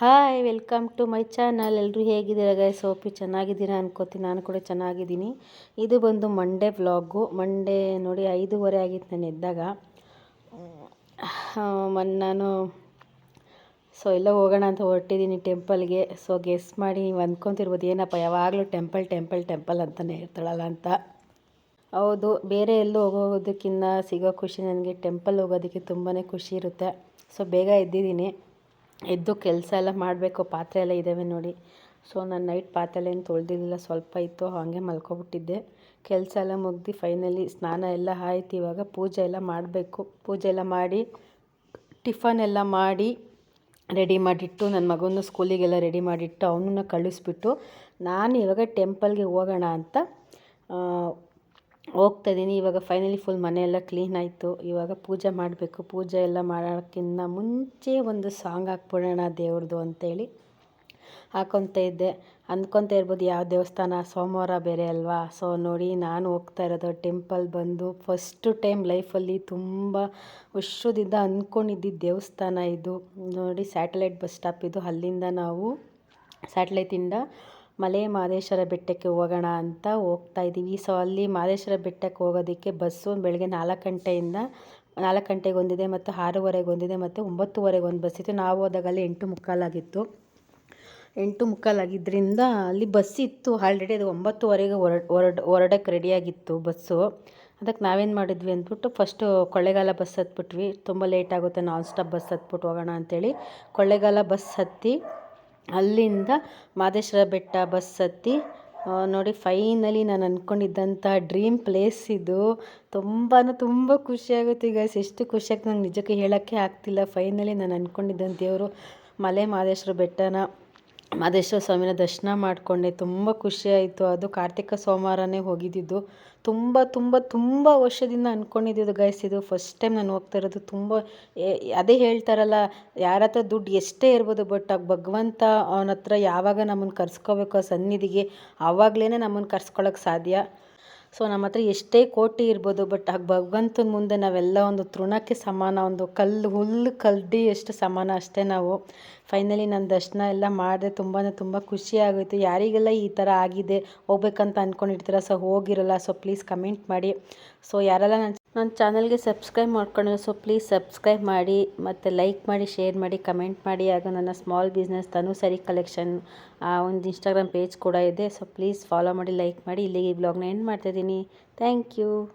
Hi, welcome to my channel. ಎಲ್ಲರೂ ಹೇಗಿದ್ದೀರಾ guys ಸೋಪಿ ಚೆನ್ನಾಗಿದ್ದೀರಾ ಅನ್ಕೋತೀನಿ. ನಾನು ಕೂಡ ಚೆನ್ನಾಗಿದ್ದೀನಿ. ಇದು ಬಂದು ಮಂಡೇ ವ್ಲಾಗು ಮಂಡೇ ನೋಡಿ ಐದೂವರೆ ಆಗಿತ್ತು ನಾನು ಎದ್ದಾಗ. ಮೊನ್ನೆ ನಾನು ಸೊ ಎಲ್ಲ ಹೋಗೋಣ ಅಂತ ಹೊರಟಿದ್ದೀನಿ ಟೆಂಪಲ್ಗೆ ಸೊ ಗೆಸ್ ಮಾಡಿ ನೀವು ಅಂದ್ಕೊತಿರ್ಬೋದು ಏನಪ್ಪ, ಯಾವಾಗಲೂ ಟೆಂಪಲ್ ಟೆಂಪಲ್ ಟೆಂಪಲ್ ಅಂತಲೇ ಇರ್ತಾಳಲ್ಲ ಅಂತ. ಹೌದು, ಬೇರೆ ಎಲ್ಲೂ ಹೋಗೋದಕ್ಕಿಂತ ಸಿಗೋ ಖುಷಿ ನನಗೆ ಟೆಂಪಲ್ ಹೋಗೋದಕ್ಕೆ ತುಂಬಾ ಖುಷಿ ಇರುತ್ತೆ. ಸೊ ಬೇಗ ಎದ್ದಿದ್ದೀನಿ. ಎದ್ದು ಕೆಲಸ ಎಲ್ಲ ಮಾಡಬೇಕು, ಪಾತ್ರೆ ಎಲ್ಲ ಇದ್ದಾವೆ ನೋಡಿ. ಸೊ ನಾನು ನೈಟ್ ಪಾತ್ರೆ ಏನು ತೊಳೆದಿರಲಿಲ್ಲ, ಸ್ವಲ್ಪ ಇತ್ತು, ಹಾಗೆ ಮಲ್ಕೊಬಿಟ್ಟಿದ್ದೆ. ಕೆಲಸ ಎಲ್ಲ ಮುಗ್ದು ಫೈನಲಿ ಸ್ನಾನ ಎಲ್ಲ ಆಯ್ತು, ಇವಾಗ ಪೂಜೆ ಎಲ್ಲ ಮಾಡಬೇಕು. ಪೂಜೆ ಎಲ್ಲ ಮಾಡಿ, ಟಿಫನ್ ಎಲ್ಲ ಮಾಡಿ ರೆಡಿ ಮಾಡಿಟ್ಟು ನನ್ನ ಮಗನ ಸ್ಕೂಲಿಗೆಲ್ಲ ರೆಡಿ ಮಾಡಿಟ್ಟು, ಅವನನ್ನ ಕಳಿಸ್ಬಿಟ್ಟು, ನಾನು ಇವಾಗ ಟೆಂಪಲ್ಗೆ ಹೋಗೋಣ ಅಂತ ಹೋಗ್ತಾ ಇದ್ದೀನಿ. ಇವಾಗ ಫೈನಲಿ ಫುಲ್ ಮನೆಯೆಲ್ಲ ಕ್ಲೀನ್ ಆಯಿತು. ಇವಾಗ ಪೂಜೆ ಮಾಡಬೇಕು. ಪೂಜೆ ಎಲ್ಲ ಮಾಡೋಕ್ಕಿಂತ ಮುಂಚೆ ಒಂದು ಸಾಂಗ್ ಹಾಕ್ಬಿಡೋಣ ದೇವ್ರದ್ದು ಅಂತೇಳಿ ಹಾಕೊತ ಇದ್ದೆ. ಅಂದ್ಕೊತ ಇರ್ಬೋದು, ಯಾವ ದೇವಸ್ಥಾನ? ಸೋಮವಾರ ಬೇರೆ ಅಲ್ವಾ? ಸೊ ನೋಡಿ, ನಾನು ಹೋಗ್ತಾ ಇರೋದು ಟೆಂಪಲ್ ಬಂದು ಫಸ್ಟು ಟೈಮ್ ಲೈಫಲ್ಲಿ ತುಂಬ ವರ್ಷದಿಂದ ಅಂದ್ಕೊಂಡಿದ್ದಿದ್ದು ದೇವಸ್ಥಾನ ಇದು. ನೋಡಿ ಸ್ಯಾಟಲೈಟ್ ಬಸ್ ಸ್ಟಾಪ್ ಇದು. ಅಲ್ಲಿಂದ ನಾವು ಸ್ಯಾಟಲೈಟಿಂದ ಮಲೆ ಮಹದೇಶ್ವರ ಬೆಟ್ಟಕ್ಕೆ ಹೋಗೋಣ ಅಂತ ಹೋಗ್ತಾ ಇದ್ದೀವಿ. ಸೊ ಅಲ್ಲಿ ಮಹದೇಶ್ವರ ಬೆಟ್ಟಕ್ಕೆ ಹೋಗೋದಕ್ಕೆ ಬಸ್ಸು ಬೆಳಗ್ಗೆ ನಾಲ್ಕು ಗಂಟೆಯಿಂದ ನಾಲ್ಕು ಗಂಟೆಗೆ ಒಂದಿದೆ ಮತ್ತು ಆರೂವರೆಗೆ ಒಂದಿದೆ ಮತ್ತು ಒಂಬತ್ತುವರೆಗೆ ಒಂದು ಬಸ್ ಇತ್ತು. ನಾವು ಹೋದಾಗ ಅಲ್ಲಿ ಎಂಟು ಮುಕ್ಕಾಲಾಗಿತ್ತು. ಎಂಟು ಮುಕ್ಕಾಲಾಗಿದ್ದರಿಂದ ಅಲ್ಲಿ ಬಸ್ ಇತ್ತು. ಆಲ್ರೆಡಿ ಅದು ಒಂಬತ್ತುವರೆಗೆ ಹೊರಡ್ ಹೊರಡ್ ಹೊರಡಕ್ಕೆ ರೆಡಿಯಾಗಿತ್ತು ಬಸ್ಸು. ಅದಕ್ಕೆ ನಾವೇನು ಮಾಡಿದ್ವಿ ಅಂದ್ಬಿಟ್ಟು ಫಸ್ಟು ಕೊಳ್ಳೇಗಾಲ ಬಸ್ ಹತ್ಬಿಟ್ವಿ. ತುಂಬ ಲೇಟ್ ಆಗುತ್ತೆ ನಾನ್ ಸ್ಟಾಪ್ ಬಸ್ ಹತ್ಬಿಟ್ಟು ಹೋಗೋಣ ಅಂಥೇಳಿ ಕೊಳ್ಳೇಗಾಲ ಬಸ್ ಹತ್ತಿ ಅಲ್ಲಿಂದ ಮಾದೇಶ್ವರ ಬೆಟ್ಟ ಬಸ್ ಹತ್ತಿ ನೋಡಿ ಫೈನಲಿ ನಾನು ಅಂದ್ಕೊಂಡಿದ್ದಂಥ ಡ್ರೀಮ್ ಪ್ಲೇಸ್ ಇದು. ತುಂಬಾ ತುಂಬ ಖುಷಿಯಾಗುತ್ತೆ ಈಗ ಎಷ್ಟು ಖುಷಿಯಾಗ್ತದೆ ನಂಗೆ ನಿಜಕ್ಕೆ ಹೇಳೋಕ್ಕೆ ಆಗ್ತಿಲ್ಲ. ಫೈನಲಿ ನಾನು ಅಂದ್ಕೊಂಡಿದ್ದಂಥ ದೇವರು ಮಲೆ ಮಹದೇಶ್ವರ ಬೆಟ್ಟನ. ಮಹದೇಶ್ವರ ಸ್ವಾಮಿನ ದರ್ಶನ ಮಾಡಿಕೊಂಡೆ. ತುಂಬ ಖುಷಿಯಾಯಿತು ಅದು ಕಾರ್ತಿಕ ಸೋಮವಾರನೇ ಹೋಗಿದ್ದಿದ್ದು. ತುಂಬ ತುಂಬ ತುಂಬ ವರ್ಷದಿಂದ ಅಂದ್ಕೊಂಡಿದ್ದು ಗೈಸ್ ಇದು. ಫಸ್ಟ್ ಟೈಮ್ ನಾನು ಹೋಗ್ತಾ ಇರೋದು. ತುಂಬ ಅದೇ ಹೇಳ್ತಾರಲ್ಲ, ಯಾರ ಹತ್ರ ದುಡ್ಡು ಎಷ್ಟೇ ಇರ್ಬೋದು ಬಟ್ ಆ ಭಗವಂತ ಅವನ ಹತ್ರ ಯಾವಾಗ ನಮ್ಮನ್ನು ಕರ್ಸ್ಕೋಬೇಕು ಸನ್ನಿಧಿಗೆ ಆವಾಗಲೇ ನಮ್ಮನ್ನು ಕರ್ಸ್ಕೊಳಕ್ಕೆ ಸಾಧ್ಯ. ಸೊ ನಮ್ಮ ಹತ್ರ ಎಷ್ಟೇ ಕೋಟಿ ಇರ್ಬೋದು ಬಟ್ ಆ ಭಗವಂತನ ಮುಂದೆ ನಾವೆಲ್ಲ ಒಂದು ತೃಣಕ್ಕೆ ಸಮಾನ, ಒಂದು ಕಲ್ಲು, ಹುಲ್ಲು ಕಲ್ಡಿ ಎಷ್ಟು ಸಮಾನ ಅಷ್ಟೇ ನಾವು. ಫೈನಲಿ ನನ್ನ ದರ್ಶನ ಎಲ್ಲ ಮಾಡಿದೆ ತುಂಬಾ ತುಂಬ ಖುಷಿ ಯಾರಿಗೆಲ್ಲ ಈ ಥರ ಆಗಿದೆ, ಹೋಗ್ಬೇಕಂತ ಅಂದ್ಕೊಂಡಿರ್ತೀರ ಸೊ ಹೋಗಿರಲ್ಲ ಸೊ ಪ್ಲೀಸ್ ಕಮೆಂಟ್ ಮಾಡಿ. ಸೊ ಯಾರೆಲ್ಲ ನನ್ನ ನನ್ನ ಚಾನಲ್ಗೆ ಸಬ್ಸ್ಕ್ರೈಬ್ ಮಾಡ್ಕೊಂಡಿರೋ, ಸೊ ಪ್ಲೀಸ್ ಸಬ್ಸ್ಕ್ರೈಬ್ ಮಾಡಿ, ಮತ್ತು ಲೈಕ್ ಮಾಡಿ, ಶೇರ್ ಮಾಡಿ, ಕಮೆಂಟ್ ಮಾಡಿ. ಹಾಗೂ ನನ್ನ ಸ್ಮಾಲ್ ಬಿಸ್ನೆಸ್ ತನುಸರಿ ಕಲೆಕ್ಷನ್, ಆ, ಒಂದು ಇನ್ಸ್ಟಾಗ್ರಾಮ್ ಪೇಜ್ ಕೂಡ ಇದೆ. ಸೊ ಪ್ಲೀಸ್ ಫಾಲೋ ಮಾಡಿ, ಲೈಕ್ ಮಾಡಿ. ಇಲ್ಲಿಗೆ ಈ ಬ್ಲಾಗ್ನ ಎಂಡ್ ಮಾಡ್ತಾಯಿದ್ದೀನಿ ಥ್ಯಾಂಕ್ ಯು.